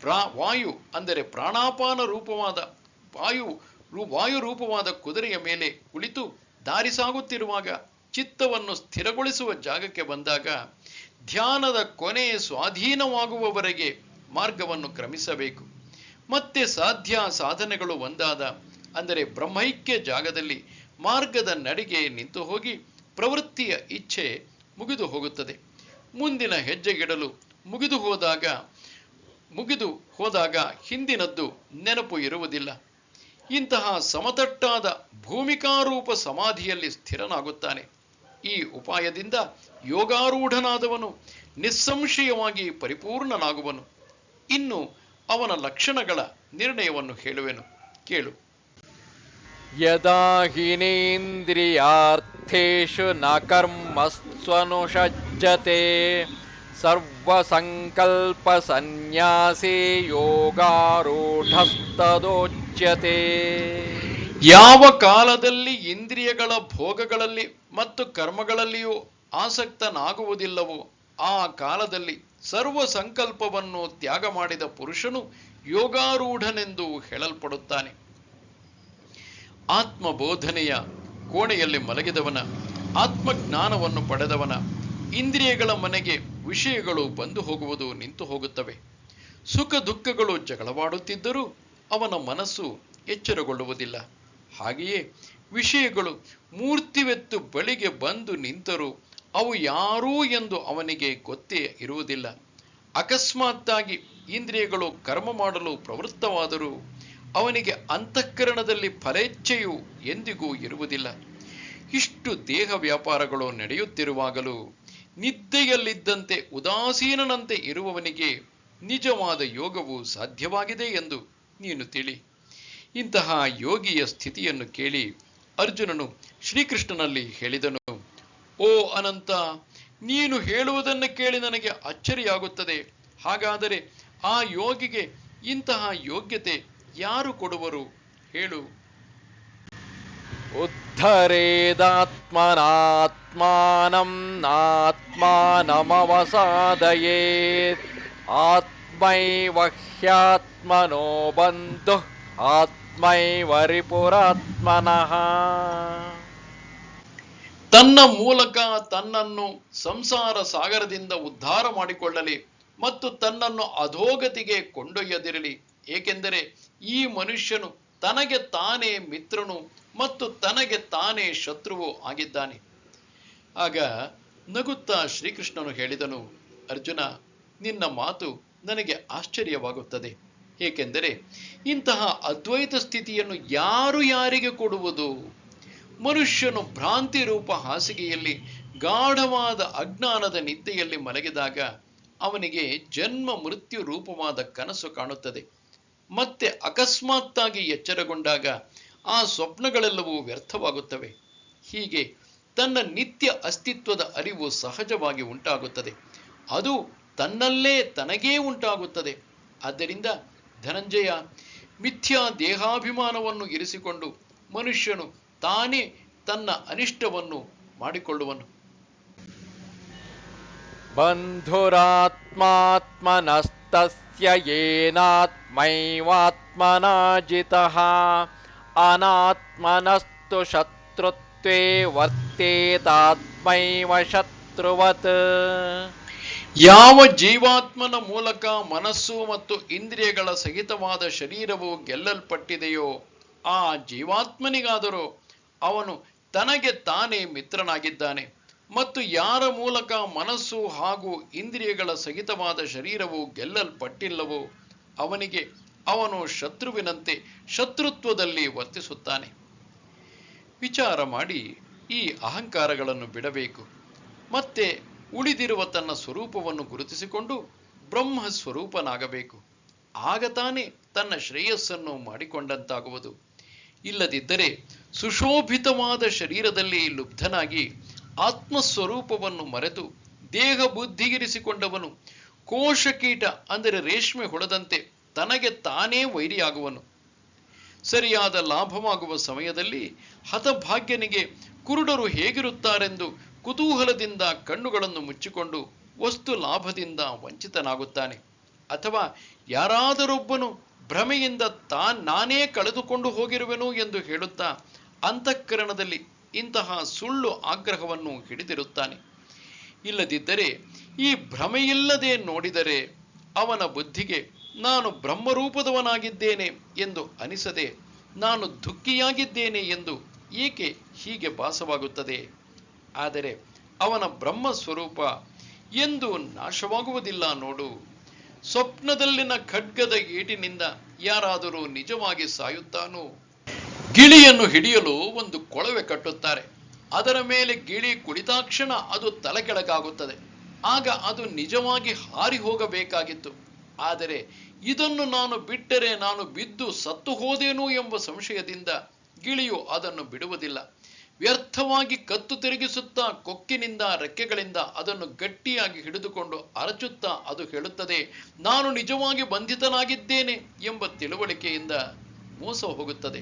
ಪ್ರಾ, ವಾಯು ಅಂದರೆ ಪ್ರಾಣಾಪಾನ ರೂಪವಾದ ವಾಯು ರೂಪವಾದ ಕುದುರೆಯ ಮೇಲೆ ಕುಳಿತು ದಾರಿ ಸಾಗುತ್ತಿರುವಾಗ ಚಿತ್ತವನ್ನು ಸ್ಥಿರಗೊಳಿಸುವ ಜಾಗಕ್ಕೆ ಬಂದಾಗ ಧ್ಯಾನದ ಕೊನೆ ಸ್ವಾಧೀನವಾಗುವವರೆಗೆ ಮಾರ್ಗವನ್ನು ಕ್ರಮಿಸಬೇಕು. ಮತ್ತೆ ಸಾಧ್ಯ ಸಾಧನೆಗಳು ಒಂದಾದ, ಅಂದರೆ ಬ್ರಹ್ಮೈಕ್ಯ ಜಾಗದಲ್ಲಿ ಮಾರ್ಗದ ನಡಿಗೆ ನಿಂತು ಹೋಗಿ ಪ್ರವೃತ್ತಿಯ ಇಚ್ಛೆ ಮುಗಿದು ಹೋಗುತ್ತದೆ. ಮುಂದಿನ ಹೆಜ್ಜೆಗಿಡಲು ಮುಗಿದು ಹೋದಾಗ ಮುಗಿದು ಹೋದಾಗ ಹಿಂದಿನದ್ದು ನೆನಪು ಇರುವುದಿಲ್ಲ. ಇಂತಹ ಸಮತಟ್ಟಾದ ಭೂಮಿಕಾರೂಪ ಸಮಾಧಿಯಲ್ಲಿ ಸ್ಥಿರನಾಗುತ್ತಾನೆ. ಈ ಉಪಾಯದಿಂದ ಯೋಗಾರೂಢನಾದವನು ನಿಸ್ಸಂಶಯವಾಗಿ ಪರಿಪೂರ್ಣನಾಗುವನು. ಇನ್ನು ಅವನ ಲಕ್ಷಣಗಳ ನಿರ್ಣಯವನ್ನು ಹೇಳುವೆನು. ಕೇಳು. ಯದಾ ಹಿನೇಂದ್ರಿಯಾರ್ಥೇಷು ನ ಕರ್ಮಸ್ವನುಷಜ್ಜತೆ ಸರ್ವಸಂಕಲ್ಪ ಸನ್ಯಾಸಿ ಯಾವ ಕಾಲದಲ್ಲಿ ಇಂದ್ರಿಯಗಳ ಭೋಗಗಳಲ್ಲಿ ಮತ್ತು ಕರ್ಮಗಳಲ್ಲಿಯೂ ಆಸಕ್ತನಾಗುವುದಿಲ್ಲವೋ ಆ ಕಾಲದಲ್ಲಿ ಸರ್ವ ಸಂಕಲ್ಪವನ್ನು ತ್ಯಾಗ ಮಾಡಿದ ಪುರುಷನು ಯೋಗಾರೂಢನೆಂದು ಹೇಳಲ್ಪಡುತ್ತಾನೆ. ಆತ್ಮಬೋಧನೆಯ ಕೋಣೆಯಲ್ಲಿ ಮಲಗಿದವನ, ಆತ್ಮಜ್ಞಾನವನ್ನು ಪಡೆದವನ, ಇಂದ್ರಿಯಗಳ ಮನೆಗೆ ವಿಷಯಗಳು ಬಂದು ಹೋಗುವುದು ನಿಂತು ಹೋಗುತ್ತವೆ. ಸುಖ ದುಃಖಗಳು ಜಗಳವಾಡುತ್ತಿದ್ದರೂ ಅವನ ಮನಸ್ಸು ಎಚ್ಚರಗೊಳ್ಳುವುದಿಲ್ಲ. ಹಾಗೆಯೇ ವಿಷಯಗಳು ಮೂರ್ತಿವೆತ್ತು ಬಳಿಗೆ ಬಂದು ನಿಂತರೂ ಅವು ಯಾರೂ ಎಂದು ಅವನಿಗೆ ಗೊತ್ತೇ ಇರುವುದಿಲ್ಲ. ಅಕಸ್ಮಾತ್ತಾಗಿ ಇಂದ್ರಿಯಗಳು ಕರ್ಮ ಮಾಡಲು ಪ್ರವೃತ್ತವಾದರೂ ಅವನಿಗೆ ಅಂತಃಕರಣದಲ್ಲಿ ಫಲೇಚ್ಛೆಯು ಎಂದಿಗೂ ಇರುವುದಿಲ್ಲ. ಇಷ್ಟು ದೇಹ ವ್ಯಾಪಾರಗಳು ನಡೆಯುತ್ತಿರುವಾಗಲೂ ನಿದ್ದೆಯಲ್ಲಿದ್ದಂತೆ ಉದಾಸೀನನಂತೆ ಇರುವವನಿಗೆ ನಿಜವಾದ ಯೋಗವು ಸಾಧ್ಯವಾಗಿದೆ ಎಂದು ನೀನು ತಿಳಿ. ಇಂತಹ ಯೋಗಿಯ ಸ್ಥಿತಿಯನ್ನು ಕೇಳಿ ಅರ್ಜುನನು ಶ್ರೀಕೃಷ್ಣನಲ್ಲಿ ಹೇಳಿದನು, ಓ ಅನಂತ, ನೀನು ಹೇಳುವುದನ್ನು ಕೇಳಿ ನನಗೆ ಅಚ್ಚರಿಯಾಗುತ್ತದೆ. ಹಾಗಾದರೆ ಆ ಯೋಗಿಗೆ ಇಂತಹ ಯೋಗ್ಯತೆ ಯಾರು ಕೊಡುವರು? ಹೇಳು. ಉದ್ಧರೇದಾತ್ಮನಾತ್ಮಾನಂ, ನಾತ್ಮಾನಮವಸಾದಯೇತ್ ಆತ್ಮೈವ ಹ್ಯಾತ್ಮನೋ ಬಂಧು ಆತ್ಮೈವ ರಿಪುರಾತ್ಮನಃ. ತನ್ನ ಮೂಲಕ ತನ್ನನ್ನು ಸಂಸಾರ ಸಾಗರದಿಂದ ಉದ್ಧಾರ ಮಾಡಿಕೊಳ್ಳಲಿ ಮತ್ತು ತನ್ನನ್ನು ಅಧೋಗತಿಗೆ ಕೊಂಡೊಯ್ಯದಿರಲಿ. ಏಕೆಂದರೆ ಈ ಮನುಷ್ಯನು ತನಗೆ ತಾನೇ ಮಿತ್ರನು ಮತ್ತು ತನಗೆ ತಾನೇ ಶತ್ರುವು ಆಗಿದ್ದಾನೆ. ಆಗ ನಗುತ್ತಾ ಶ್ರೀಕೃಷ್ಣನು ಹೇಳಿದನು, ಅರ್ಜುನ, ನಿನ್ನ ಮಾತು ನನಗೆ ಆಶ್ಚರ್ಯವಾಗುತ್ತದೆ. ಏಕೆಂದರೆ ಇಂತಹ ಅದ್ವೈತ ಸ್ಥಿತಿಯನ್ನು ಯಾರು ಯಾರಿಗೆ ಕೊಡುವುದು? ಮನುಷ್ಯನು ಭ್ರಾಂತಿ ರೂಪ ಹಾಸಿಗೆಯಲ್ಲಿ, ಗಾಢವಾದ ಅಜ್ಞಾನದ ನಿದ್ದೆಯಲ್ಲಿ ಮಲಗಿದಾಗ ಅವನಿಗೆ ಜನ್ಮ ಮೃತ್ಯು ರೂಪವಾದ ಕನಸು ಕಾಣುತ್ತದೆ. ಮತ್ತೆ ಅಕಸ್ಮಾತ್ತಾಗಿ ಎಚ್ಚರಗೊಂಡಾಗ ಆ ಸ್ವಪ್ನಗಳೆಲ್ಲವೂ ವ್ಯರ್ಥವಾಗುತ್ತವೆ. ಹೀಗೆ ತನ್ನ ನಿತ್ಯ ಅಸ್ತಿತ್ವದ ಅರಿವು ಸಹಜವಾಗಿ ಉಂಟಾಗುತ್ತದೆ. ಅದು ತನ್ನಲ್ಲೇ ತನಗೇ ಉಂಟಾಗುತ್ತದೆ. ಆದ್ದರಿಂದ ಧನಂಜಯ ಮಿಥ್ಯಾ ದೇಹಾಭಿಮಾನವನ್ನು ಇರಿಸಿಕೊಂಡು ಮನುಷ್ಯನು ತಾನೇ ತನ್ನ ಅನಿಷ್ಟವನ್ನು ಮಾಡಿಕೊಳ್ಳುವನು. ಬಂಧುರಾತ್ಮಾತ್ಮನಸ್ತಸ್ಯ ಯೇನಾತ್ಮೈವಾತ್ಮನಾ ಜಿತಃ ಅನಾತ್ಮನಸ್ತು ಶತ್ರುತ್ವೇ ವರ್ತೇತಾತ್ಮೈವ ಶತ್ರುವತ್. ಯಾವ ಜೀವಾತ್ಮನ ಮೂಲಕ ಮನಸ್ಸು ಮತ್ತು ಇಂದ್ರಿಯಗಳ ಸಹಿತವಾದ ಶರೀರವು ಗೆಲ್ಲಲ್ಪಟ್ಟಿದೆಯೋ ಆ ಜೀವಾತ್ಮನಿಗಾದರೂ ಅವನು ತನಗೆ ತಾನೇ ಮಿತ್ರನಾಗಿದ್ದಾನೆ ಮತ್ತು ಯಾರ ಮೂಲಕ ಮನಸ್ಸು ಹಾಗೂ ಇಂದ್ರಿಯಗಳ ಸಹಿತವಾದ ಶರೀರವು ಗೆಲ್ಲಲ್ಪಟ್ಟಿಲ್ಲವೋ ಅವನಿಗೆ ಅವನು ಶತ್ರುವಿನಂತೆ ಶತ್ರುತ್ವದಲ್ಲಿ ವರ್ತಿಸುತ್ತಾನೆ. ವಿಚಾರ ಮಾಡಿ ಈ ಅಹಂಕಾರಗಳನ್ನು ಬಿಡಬೇಕು. ಮತ್ತೆ ಉಳಿದಿರುವ ತನ್ನ ಸ್ವರೂಪವನ್ನು ಗುರುತಿಸಿಕೊಂಡು ಬ್ರಹ್ಮ ಸ್ವರೂಪನಾಗಬೇಕು. ಆಗ ತಾನೇ ತನ್ನ ಶ್ರೇಯಸ್ಸನ್ನು ಮಾಡಿಕೊಂಡಂತಾಗುವುದು. ಇಲ್ಲದಿದ್ದರೆ ಸುಶೋಭಿತವಾದ ಶರೀರದಲ್ಲಿ ಲುಬ್ಧನಾಗಿ ಆತ್ಮಸ್ವರೂಪವನ್ನು ಮರೆತು ದೇಹ ಬುದ್ಧಿಗಿರಿಸಿಕೊಂಡವನು ಕೋಶಕೀಟ ಅಂದರೆ ರೇಷ್ಮೆ ಹೊಡೆದಂತೆ ತನಗೆ ತಾನೇ ವೈರಿಯಾಗುವನು. ಸರಿಯಾದ ಲಾಭವಾಗುವ ಸಮಯದಲ್ಲಿ ಹತಭಾಗ್ಯನಿಗೆ ಕುರುಡರು ಹೇಗಿರುತ್ತಾರೆಂದು ಕುತೂಹಲದಿಂದ ಕಣ್ಣುಗಳನ್ನು ಮುಚ್ಚಿಕೊಂಡು ವಸ್ತು ಲಾಭದಿಂದ ವಂಚಿತನಾಗುತ್ತಾನೆ. ಅಥವಾ ಯಾರಾದರೊಬ್ಬನು ಭ್ರಮೆಯಿಂದ ತಾ ನಾನೇ ಕಳೆದುಕೊಂಡು ಹೋಗಿರುವೆನು ಎಂದು ಹೇಳುತ್ತಾ ಅಂತಃಕರಣದಲ್ಲಿ ಇಂತಹ ಸುಳ್ಳು ಆಗ್ರಹವನ್ನು ಹಿಡಿದಿರುತ್ತಾನೆ ಇಲ್ಲದಿದ್ದರೆ ಈ ಭ್ರಮೆಯಿಲ್ಲದೆ ನೋಡಿದರೆ ಅವನ ಬುದ್ಧಿಗೆ ನಾನು ಬ್ರಹ್ಮರೂಪದವನಾಗಿದ್ದೇನೆ ಎಂದು ಅನಿಸದೆ ನಾನು ದುಃಖಿಯಾಗಿದ್ದೇನೆ ಎಂದು ಏಕೆ ಹೀಗೆ ಭಾಸವಾಗುತ್ತದೆ? ಆದರೆ ಅವನ ಬ್ರಹ್ಮ ಸ್ವರೂಪ ಎಂದು ನಾಶವಾಗುವುದಿಲ್ಲ ನೋಡು. ಸ್ವಪ್ನದಲ್ಲಿನ ಖಡ್ಗದ ಏಟಿನಿಂದ ಯಾರಾದರೂ ನಿಜವಾಗಿ ಸಾಯುತ್ತಾನೋ? ಗಿಳಿಯನ್ನು ಹಿಡಿಯಲು ಒಂದು ಕೊಳವೆ ಕಟ್ಟುತ್ತಾರೆ. ಅದರ ಮೇಲೆ ಗಿಳಿ ಕುಳಿತಾಕ್ಷಣ ಅದು ತಲೆಕೆಳಗಾಗುತ್ತದೆ. ಆಗ ಅದು ನಿಜವಾಗಿ ಹಾರಿ ಹೋಗಬೇಕಾಗಿತ್ತು. ಆದರೆ ಇದನ್ನು ನಾನು ಬಿಟ್ಟರೆ ನಾನು ಬಿದ್ದು ಸತ್ತು ಹೋದೇನು ಎಂಬ ಸಂಶಯದಿಂದ ಗಿಳಿಯು ಅದನ್ನು ಬಿಡುವುದಿಲ್ಲ. ವ್ಯರ್ಥವಾಗಿ ಕತ್ತು ತಿರುಗಿಸುತ್ತಾ ಕೊಕ್ಕಿನಿಂದ ರೆಕ್ಕೆಗಳಿಂದ ಅದನ್ನು ಗಟ್ಟಿಯಾಗಿ ಹಿಡಿದುಕೊಂಡು ಅರಚುತ್ತಾ ಅದು ಹೇಳುತ್ತದೆ, ನಾನು ನಿಜವಾಗಿ ಬಂಧಿತನಾಗಿದ್ದೇನೆ ಎಂಬ ತಿಳುವಳಿಕೆಯಿಂದ ಮೋಸ ಹೋಗುತ್ತದೆ.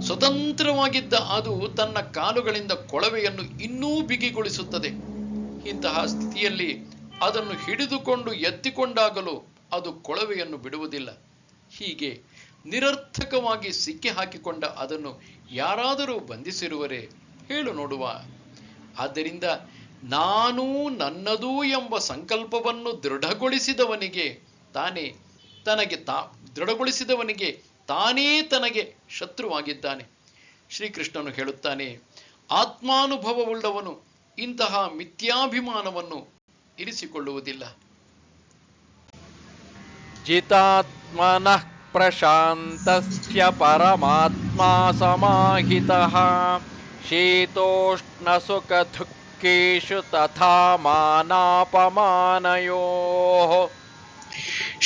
ಸ್ವತಂತ್ರವಾಗಿದ್ದ ಅದು ತನ್ನ ಕಾಲುಗಳಿಂದ ಕೊಳವೆಯನ್ನು ಇನ್ನೂ ಬಿಗಿಗೊಳಿಸುತ್ತದೆ. ಇಂತಹ ಸ್ಥಿತಿಯಲ್ಲಿ ಅದನ್ನು ಹಿಡಿದುಕೊಂಡು ಎತ್ತಿಕೊಂಡಾಗಲೂ ಅದು ಕೊಳವೆಯನ್ನು ಬಿಡುವುದಿಲ್ಲ. ಹೀಗೆ ನಿರರ್ಥಕವಾಗಿ ಸಿಕ್ಕಿ ಹಾಕಿಕೊಂಡ ಅದನ್ನು ಯಾರಾದರೂ ಬಂಧಿಸಿರುವರೆ ಹೇಳು ನೋಡುವ. ಆದ್ದರಿಂದ ನಾನೂ ನನ್ನದು ಎಂಬ ಸಂಕಲ್ಪವನ್ನು ದೃಢಗೊಳಿಸಿದವನಿಗೆ ತಾನೇ ತನಗೆ ತಾ, ದೃಢಗೊಳಿಸಿದವನಿಗೆ ತಾನೇ ತನಗೆ ಶತ್ರುವಾಗಿದ್ದಾನೆ. ಶ್ರೀಕೃಷ್ಣನು ಹೇಳುತ್ತಾನೆ, ಆತ್ಮಾನುಭವವುಳ್ಳವನು ಇಂತಹ ಮಿಥ್ಯಾಭಿಮಾನವನ್ನು ಇರಿಸಿಕೊಳ್ಳುವುದಿಲ್ಲ. ಜಿತಾತ್ಮನಃ प्रशान्तस्य परमात्मा समाहितः शीतोष्णसुखदुःखेषु तथा मानापमानयोः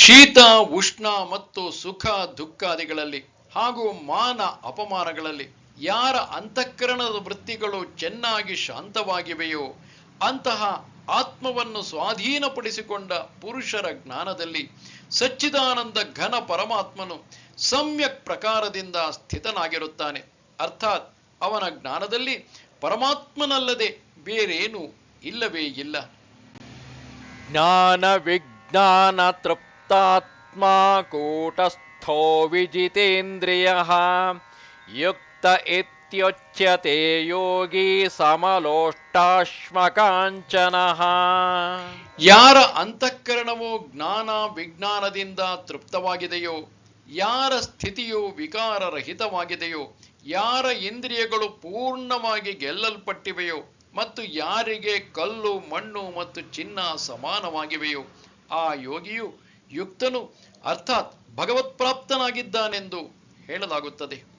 ಶೀತ ಉಷ್ಣ ಮತ್ತು ಸುಖ ದುಃಖಾದಿಗಳಲ್ಲಿ ಹಾಗೂ ಮಾನ ಅಪಮಾನಗಳಲ್ಲಿ ಯಾರ ಅಂತಃಕರಣದ ವೃತ್ತಿಗಳು ಚೆನ್ನಾಗಿ ಶಾಂತವಾಗಿವೆಯೋ ಅಂತಹ ಆತ್ಮವನ್ನು ಸ್ವಾಧೀನಪಡಿಸಿಕೊಂಡ ಪುರುಷರ ಜ್ಞಾನದಲ್ಲಿ ಸಚ್ಚಿದಾನಂದ ಘನ ಪರಮಾತ್ಮನು ಸಮ್ಯಕ್ ಪ್ರಕಾರದಿಂದ ಸ್ಥಿತನಾಗಿರುತ್ತಾನೆ. ಅರ್ಥಾತ್ ಅವನ ಜ್ಞಾನದಲ್ಲಿ ಪರಮಾತ್ಮನಲ್ಲದೆ ಬೇರೇನು ಇಲ್ಲವೇ ಇಲ್ಲ. ಜ್ಞಾನ ವಿಜ್ಞಾನ ತೃಪ್ತಾತ್ಮ ಕೂಟಸ್ಥೋ ವಿಜಿತೇಂದ್ರಿಯ ಯುಕ್ತ ಇತ್ಯುಚ್ಯತೆ ಯೋಗಿ ಸಮಲೋಷ್ಟಾಶ್ಮಕಾಂಚನಃ. ಯಾರ ಅಂತಃಕರಣವು ಜ್ಞಾನ ವಿಜ್ಞಾನದಿಂದ ತೃಪ್ತವಾಗಿದೆಯೋ, ಯಾರ ಸ್ಥಿತಿಯು ವಿಕಾರರಹಿತವಾಗಿದೆಯೋ, ಯಾರ ಇಂದ್ರಿಯಗಳು ಪೂರ್ಣವಾಗಿ ಗೆಲ್ಲಲ್ಪಟ್ಟಿವೆಯೋ ಮತ್ತು ಯಾರಿಗೆ ಕಲ್ಲು, ಮಣ್ಣು ಮತ್ತು ಚಿನ್ನ ಸಮಾನವಾಗಿವೆಯೋ, ಆ ಯೋಗಿಯು ಯುಕ್ತನು, ಅರ್ಥಾತ್ ಭಗವತ್ಪ್ರಾಪ್ತನಾಗಿದ್ದಾನೆಂದು ಹೇಳಲಾಗುತ್ತದೆ.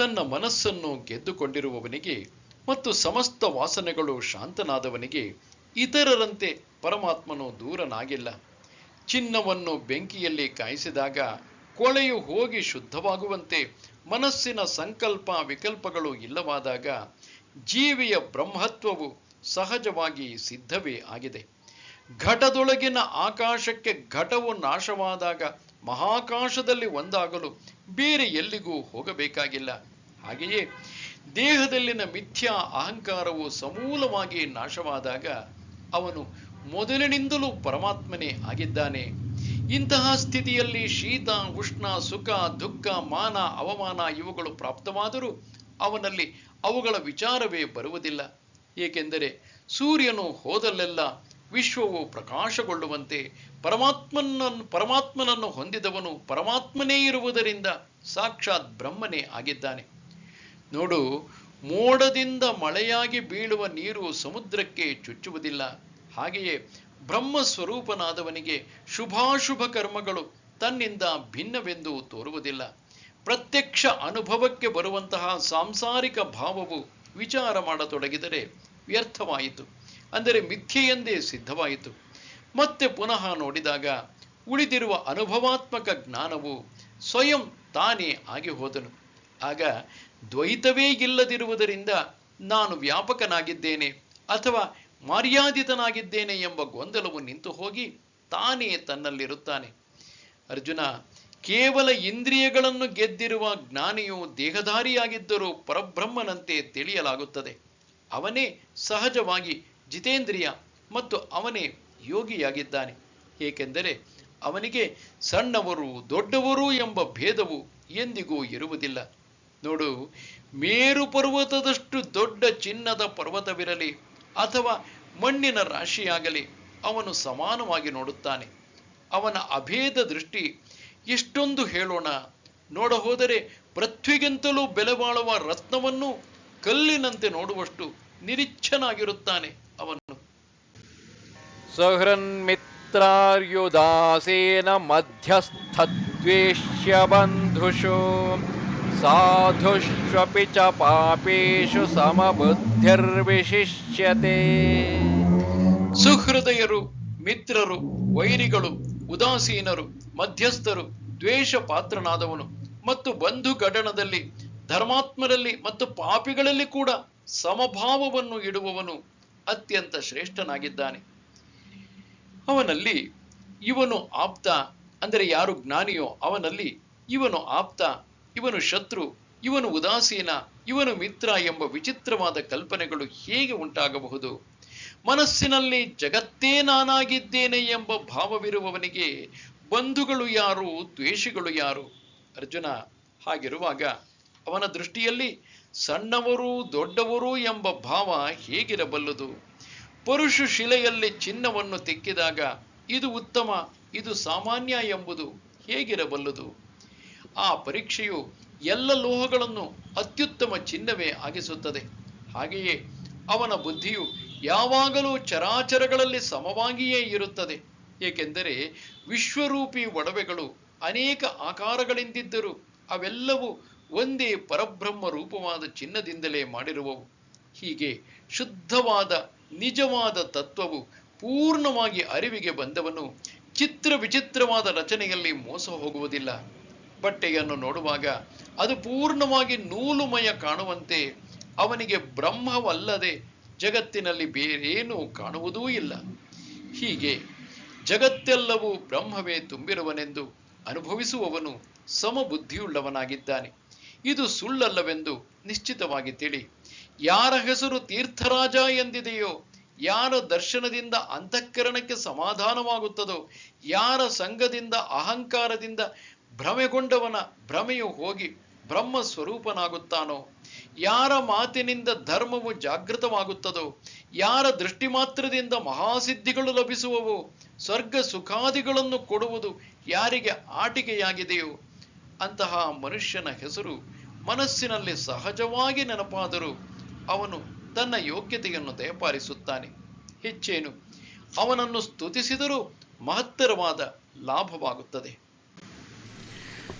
ತನ್ನ ಮನಸ್ಸನ್ನು ಗೆದ್ದುಕೊಂಡಿರುವವನಿಗೆ ಮತ್ತು ಸಮಸ್ತ ವಾಸನೆಗಳು ಶಾಂತನಾದವನಿಗೆ ಇತರರಂತೆ ಪರಮಾತ್ಮನು ದೂರನಾಗಿಲ್ಲ. ಚಿನ್ನವನ್ನು ಬೆಂಕಿಯಲ್ಲಿ ಕಾಯಿಸಿದಾಗ ಕೊಳೆಯು ಹೋಗಿ ಶುದ್ಧವಾಗುವಂತೆ ಮನಸ್ಸಿನ ಸಂಕಲ್ಪ ವಿಕಲ್ಪಗಳು ಇಲ್ಲವಾದಾಗ ಜೀವಿಯ ಬ್ರಹ್ಮತ್ವವು ಸಹಜವಾಗಿ ಸಿದ್ಧವೇ ಆಗಿದೆ. ಘಟದೊಳಗಿನ ಆಕಾಶಕ್ಕೆ ಘಟವು ನಾಶವಾದಾಗ ಮಹಾಕಾಶದಲ್ಲಿ ಒಂದಾಗಲು ಬೇರೆ ಎಲ್ಲಿಗೂ ಹೋಗಬೇಕಾಗಿಲ್ಲ. ಹಾಗೆಯೇ ದೇಹದಲ್ಲಿನ ಮಿಥ್ಯಾ ಅಹಂಕಾರವು ಸಮೂಲವಾಗಿ ನಾಶವಾದಾಗ ಅವನು ಮೊದಲಿನಿಂದಲೂ ಪರಮಾತ್ಮನೇ ಆಗಿದ್ದಾನೆ. ಇಂತಹ ಸ್ಥಿತಿಯಲ್ಲಿ ಶೀತ, ಉಷ್ಣ, ಸುಖ, ದುಃಖ, ಮಾನ, ಅವಮಾನ ಇವುಗಳು ಪ್ರಾಪ್ತವಾದರೂ ಅವನಲ್ಲಿ ಅವುಗಳ ವಿಚಾರವೇ ಬರುವುದಿಲ್ಲ. ಏಕೆಂದರೆ ಸೂರ್ಯನು ಹೋದಲ್ಲೆಲ್ಲ ವಿಶ್ವವು ಪ್ರಕಾಶಗೊಳ್ಳುವಂತೆ ಪರಮಾತ್ಮನನ್ನು ಪರಮಾತ್ಮನನ್ನು ಹೊಂದಿದವನು ಪರಮಾತ್ಮನೇ ಇರುವುದರಿಂದ ಸಾಕ್ಷಾತ್ ಬ್ರಹ್ಮನೇ ಆಗಿದ್ದಾನೆ. ನೋಡು, ಮೋಡದಿಂದ ಮಳೆಯಾಗಿ ಬೀಳುವ ನೀರು ಸಮುದ್ರಕ್ಕೆ ಚುಚ್ಚುವುದಿಲ್ಲ. ಹಾಗೆಯೇ ಬ್ರಹ್ಮ ಸ್ವರೂಪನಾದವನಿಗೆ ಶುಭಾಶುಭ ಕರ್ಮಗಳು ತನ್ನಿಂದ ಭಿನ್ನವೆಂದು ತೋರುವುದಿಲ್ಲ. ಪ್ರತ್ಯಕ್ಷ ಅನುಭವಕ್ಕೆ ಬರುವಂತಹ ಸಾಂಸಾರಿಕ ಭಾವವು ವಿಚಾರ ಮಾಡತೊಡಗಿದರೆ ವ್ಯರ್ಥವಾಯಿತು. ಅಂದರೆ ಮಿಥ್ಯೆಯೆಂದೇ ಸಿದ್ಧವಾಯಿತು. ಮತ್ತೆ ಪುನಃ ನೋಡಿದಾಗ ಉಳಿದಿರುವ ಅನುಭವಾತ್ಮಕ ಜ್ಞಾನವು ಸ್ವಯಂ ತಾನೇ ಆಗಿ ಹೋದನು. ಆಗ ದ್ವೈತವೇ ಇಲ್ಲದಿರುವುದರಿಂದ ನಾನು ವ್ಯಾಪಕನಾಗಿದ್ದೇನೆ ಅಥವಾ ಮರ್ಯಾದಿತನಾಗಿದ್ದೇನೆ ಎಂಬ ಗೊಂದಲವು ನಿಂತು ಹೋಗಿ ತಾನೇ ತನ್ನಲ್ಲಿರುತ್ತಾನೆ. ಅರ್ಜುನ, ಕೇವಲ ಇಂದ್ರಿಯಗಳನ್ನು ಗೆದ್ದಿರುವ ಜ್ಞಾನಿಯು ದೇಹಧಾರಿಯಾಗಿದ್ದರೂ ಪರಬ್ರಹ್ಮನಂತೆ ತಿಳಿಯಲಾಗುತ್ತದೆ. ಅವನೇ ಸಹಜವಾಗಿ ಜಿತೇಂದ್ರಿಯ ಮತ್ತು ಅವನೇ ಯೋಗಿಯಾಗಿದ್ದಾನೆ. ಏಕೆಂದರೆ ಅವನಿಗೆ ಸಣ್ಣವರು ದೊಡ್ಡವರು ಎಂಬ ಭೇದವು ಎಂದಿಗೂ ಇರುವುದಿಲ್ಲ. ನೋಡು, ಮೇರು ಪರ್ವತದಷ್ಟು ದೊಡ್ಡ ಚಿನ್ನದ ಪರ್ವತವಿರಲಿ ಅಥವಾ ಮಣ್ಣಿನ ರಾಶಿಯಾಗಲಿ, ಅವನು ಸಮಾನವಾಗಿ ನೋಡುತ್ತಾನೆ. ಅವನ ಅಭೇದ ದೃಷ್ಟಿ ಎಷ್ಟೊಂದು ಹೇಳೋಣ. ನೋಡ ಹೋದರೆ, ಪೃಥ್ವಿಗಿಂತಲೂ ಬೆಲೆ ಬಾಳುವ ರತ್ನವನ್ನು ಕಲ್ಲಿನಂತೆ ನೋಡುವಷ್ಟು ನಿರಿಚ್ಛನಾಗಿರುತ್ತಾನೆ ಅವನು. ಸಹೃನ್ಮಿತ್ರಾರ್ಯುದಾಸೇನ ಮಧ್ಯಸ್ಥದ್ವೇಷ್ಯ ಬಂಧುಷೋ ಸಾಧುಷ್ವಪಿ ಚ ಪಾಪೇಶು ಸಮಬುದ್ಧಿರ್ವಿಶಿಷ್ಯತೆ. ಸುಹೃದಯರು, ಮಿತ್ರರು, ವೈರಿಗಳು, ಉದಾಸೀನರು, ಮಧ್ಯಸ್ಥರು ದ್ವೇಷ ಪಾತ್ರನಾದವನು ಮತ್ತು ಬಂಧು ಗಡಣದಲ್ಲಿ ಧರ್ಮಾತ್ಮರಲ್ಲಿ ಮತ್ತು ಪಾಪಿಗಳಲ್ಲಿ ಕೂಡ ಸಮಭಾವವನ್ನು ಇಡುವವನು ಅತ್ಯಂತ ಶ್ರೇಷ್ಠನಾಗಿದ್ದಾನೆ. ಅವನಲ್ಲಿ ಇವನು ಆಪ್ತ, ಅಂದರೆ ಯಾರು ಜ್ಞಾನಿಯೋ ಅವನಲ್ಲಿ ಇವನು ಆಪ್ತ ಇವನು ಶತ್ರು, ಇವನು ಉದಾಸೀನ, ಇವನು ಮಿತ್ರ ಎಂಬ ವಿಚಿತ್ರವಾದ ಕಲ್ಪನೆಗಳು ಹೇಗೆ ಉಂಟಾಗಬಹುದು? ಮನಸ್ಸಿನಲ್ಲಿ ಜಗತ್ತೇ ನಾನಾಗಿದ್ದೇನೆ ಎಂಬ ಭಾವವಿರುವವನಿಗೆ ಬಂಧುಗಳು ಯಾರು, ದ್ವೇಷಿಗಳು ಯಾರು? ಅರ್ಜುನ ಹಾಗಿರುವಾಗ ಅವನ ದೃಷ್ಟಿಯಲ್ಲಿ ಸಣ್ಣವರು, ದೊಡ್ಡವರು ಎಂಬ ಭಾವ ಹೇಗಿರಬಲ್ಲದು? ಪರುಷು ಶಿಲೆಯಲ್ಲಿ ಚಿನ್ನವನ್ನು ತೆಕ್ಕಿದಾಗ ಇದು ಉತ್ತಮ, ಇದು ಸಾಮಾನ್ಯ ಎಂಬುದು ಹೇಗಿರಬಲ್ಲದು? ಆ ಪರೀಕ್ಷೆಯು ಎಲ್ಲ ಲೋಹಗಳನ್ನು ಅತ್ಯುತ್ತಮ ಚಿನ್ನವೇ ಆಗಿಸುತ್ತದೆ. ಹಾಗೆಯೇ ಅವನ ಬುದ್ಧಿಯು ಯಾವಾಗಲೂ ಚರಾಚರಗಳಲ್ಲಿ ಸಮವಾಗಿಯೇ ಇರುತ್ತದೆ. ಏಕೆಂದರೆ ವಿಶ್ವರೂಪಿ ಒಡವೆಗಳು ಅನೇಕ ಆಕಾರಗಳಿಂದಿದ್ದರೂ ಅವೆಲ್ಲವೂ ಒಂದೇ ಪರಬ್ರಹ್ಮ ರೂಪವಾದ ಚಿನ್ನದಿಂದಲೇ ಮಾಡಿರುವವು. ಹೀಗೆ ಶುದ್ಧವಾದ, ನಿಜವಾದ ತತ್ವವು ಪೂರ್ಣವಾಗಿ ಅರಿವಿಗೆ ಬಂದವನು ಚಿತ್ರ ವಿಚಿತ್ರವಾದ ರಚನೆಯಲ್ಲಿ ಮೋಸ ಹೋಗುವುದಿಲ್ಲ. ಬಟ್ಟೆಯನ್ನು ನೋಡುವಾಗ ಅದು ಪೂರ್ಣವಾಗಿ ನೂಲುಮಯ ಕಾಣುವಂತೆ ಅವನಿಗೆ ಬ್ರಹ್ಮವಲ್ಲದೆ ಜಗತ್ತಿನಲ್ಲಿ ಬೇರೇನೂ ಕಾಣುವುದೂ ಇಲ್ಲ. ಹೀಗೆ ಜಗತ್ತೆಲ್ಲವೂ ಬ್ರಹ್ಮವೇ ತುಂಬಿರುವನೆಂದು ಅನುಭವಿಸುವವನು ಸಮಬುದ್ಧಿಯುಳ್ಳವನಾಗಿದ್ದಾನೆ. ಇದು ಸುಳ್ಳಲ್ಲವೆಂದು ನಿಶ್ಚಿತವಾಗಿ ತಿಳಿ. ಯಾರ ಹೆಸರು ತೀರ್ಥರಾಜ ಎಂದಿದೆಯೋ, ಯಾರ ದರ್ಶನದಿಂದ ಅಂತಃಕರಣಕ್ಕೆ ಸಮಾಧಾನವಾಗುತ್ತದೋ, ಯಾರ ಸಂಘದಿಂದ ಅಹಂಕಾರದಿಂದ ಭ್ರಮೆಗೊಂಡವನ ಭ್ರಮೆಯು ಹೋಗಿ ಬ್ರಹ್ಮ ಸ್ವರೂಪನಾಗುತ್ತಾನೋ ಯಾರ ಮಾತಿನಿಂದ ಧರ್ಮವು ಜಾಗೃತವಾಗುತ್ತದೋ? ಯಾರ ದೃಷ್ಟಿ ಮಾತ್ರದಿಂದ ಮಹಾಸಿದ್ಧಿಗಳು ಲಭಿಸುವವೋ? ಸ್ವರ್ಗ ಸುಖಾದಿಗಳನ್ನು ಕೊಡುವುದು ಯಾರಿಗೆ ಆಟಿಕೆಯಾಗಿದೆಯೋ? ಅಂತಹ ಮನುಷ್ಯನ ಹೆಸರು ಮನಸ್ಸಿನಲ್ಲಿ ಸಹಜವಾಗಿ ನೆನಪಾದರೂ ಅವನು ತನ್ನ ಯೋಗ್ಯತೆಯನ್ನು ದಯಪಾಲಿಸುತ್ತಾನೆ. ಹೆಚ್ಚೇನು, ಅವನನ್ನು ಸ್ತುತಿಸಿದರೂ ಮಹತ್ತರವಾದ ಲಾಭವಾಗುತ್ತದೆ.